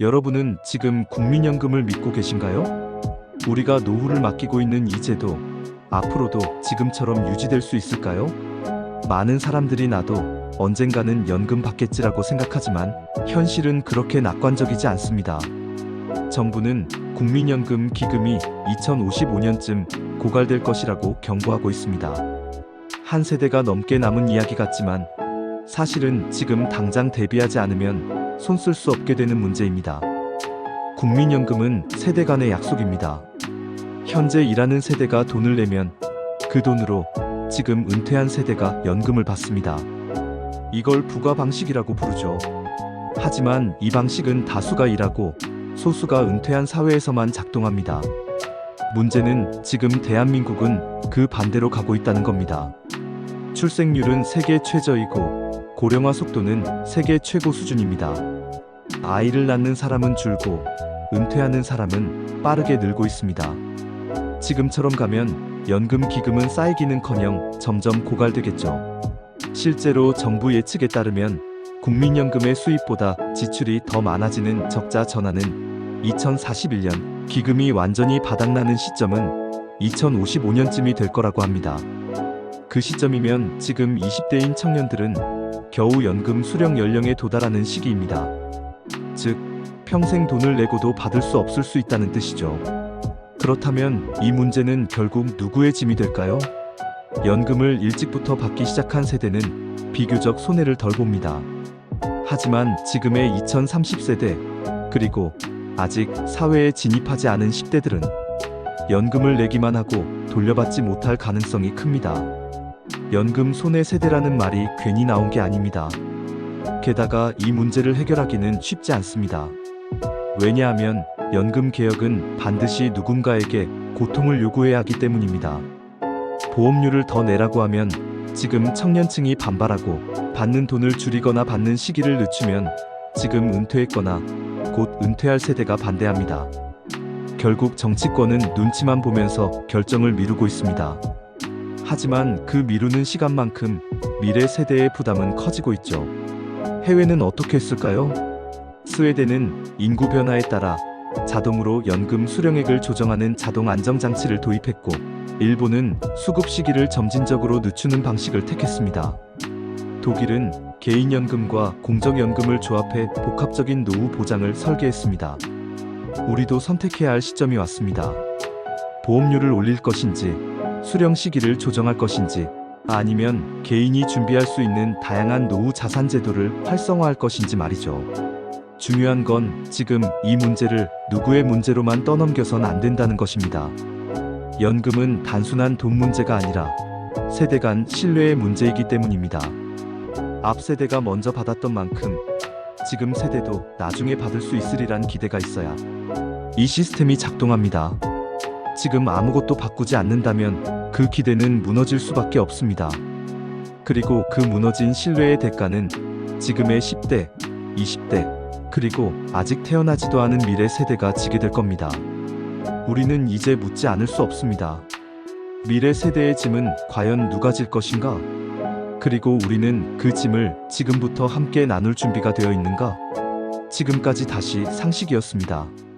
여러분은 지금 국민연금을 믿고 계신가요? 우리가 노후를 맡기고 있는 이 제도, 앞으로도 지금처럼 유지될 수 있을까요? 많은 사람들이 나도 언젠가는 연금 받겠지라고 생각하지만 현실은 그렇게 낙관적이지 않습니다. 정부는 국민연금 기금이 2055년쯤 고갈될 것이라고 경고하고 있습니다. 한 세대가 넘게 남은 이야기 같지만 사실은 지금 당장 대비하지 않으면 손쓸 수 없게 되는 문제입니다. 국민연금은 세대 간의 약속입니다. 현재 일하는 세대가 돈을 내면 그 돈으로 지금 은퇴한 세대가 연금을 받습니다. 이걸 부가 방식이라고 부르죠. 하지만 이 방식은 다수가 일하고 소수가 은퇴한 사회에서만 작동합니다. 문제는 지금 대한민국은 그 반대로 가고 있다는 겁니다. 출생률은 세계 최저이고 고령화 속도는 세계 최고 수준입니다. 아이를 낳는 사람은 줄고 은퇴하는 사람은 빠르게 늘고 있습니다. 지금처럼 가면 연금 기금은 쌓이기는커녕 점점 고갈되겠죠. 실제로 정부 예측에 따르면 국민연금의 수입보다 지출이 더 많아지는 적자 전환은 2041년 기금이 완전히 바닥나는 시점은 2055년쯤이 될 거라고 합니다. 그 시점이면 지금 20대인 청년들은 겨우 연금 수령 연령에 도달하는 시기입니다. 즉, 평생 돈을 내고도 받을 수 없을 수 있다는 뜻이죠. 그렇다면 이 문제는 결국 누구의 짐이 될까요? 연금을 일찍부터 받기 시작한 세대는 비교적 손해를 덜 봅니다. 하지만 지금의 2030세대, 그리고 아직 사회에 진입하지 않은 10대들은 연금을 내기만 하고 돌려받지 못할 가능성이 큽니다. 연금 손해 세대라는 말이 괜히 나온 게 아닙니다. 게다가 이 문제를 해결하기는 쉽지 않습니다. 왜냐하면 연금 개혁은 반드시 누군가에게 고통을 요구해야 하기 때문입니다. 보험료를 더 내라고 하면 지금 청년층이 반발하고 받는 돈을 줄이거나 받는 시기를 늦추면 지금 은퇴했거나 곧 은퇴할 세대가 반대합니다. 결국 정치권은 눈치만 보면서 결정을 미루고 있습니다. 하지만 그 미루는 시간만큼 미래 세대의 부담은 커지고 있죠. 해외는 어떻게 했을까요? 스웨덴은 인구 변화에 따라 자동으로 연금 수령액을 조정하는 자동 안정장치를 도입했고, 일본은 수급 시기를 점진적으로 늦추는 방식을 택했습니다. 독일은 개인연금과 공적연금을 조합해 복합적인 노후 보장을 설계했습니다. 우리도 선택해야 할 시점이 왔습니다. 보험료를 올릴 것인지, 수령 시기를 조정할 것인지, 아니면 개인이 준비할 수 있는 다양한 노후 자산 제도를 활성화할 것인지 말이죠. 중요한 건 지금 이 문제를 누구의 문제로만 떠넘겨선 안 된다는 것입니다. 연금은 단순한 돈 문제가 아니라 세대 간 신뢰의 문제이기 때문입니다. 앞 세대가 먼저 받았던 만큼 지금 세대도 나중에 받을 수 있으리란 기대가 있어야 이 시스템이 작동합니다. 지금 아무것도 바꾸지 않는다면 그 기대는 무너질 수밖에 없습니다. 그리고 그 무너진 신뢰의 대가는 지금의 10대, 20대, 그리고 아직 태어나지도 않은 미래 세대가 지게 될 겁니다. 우리는 이제 묻지 않을 수 없습니다. 미래 세대의 짐은 과연 누가 질 것인가? 그리고 우리는 그 짐을 지금부터 함께 나눌 준비가 되어 있는가? 지금까지 다시 상식이었습니다.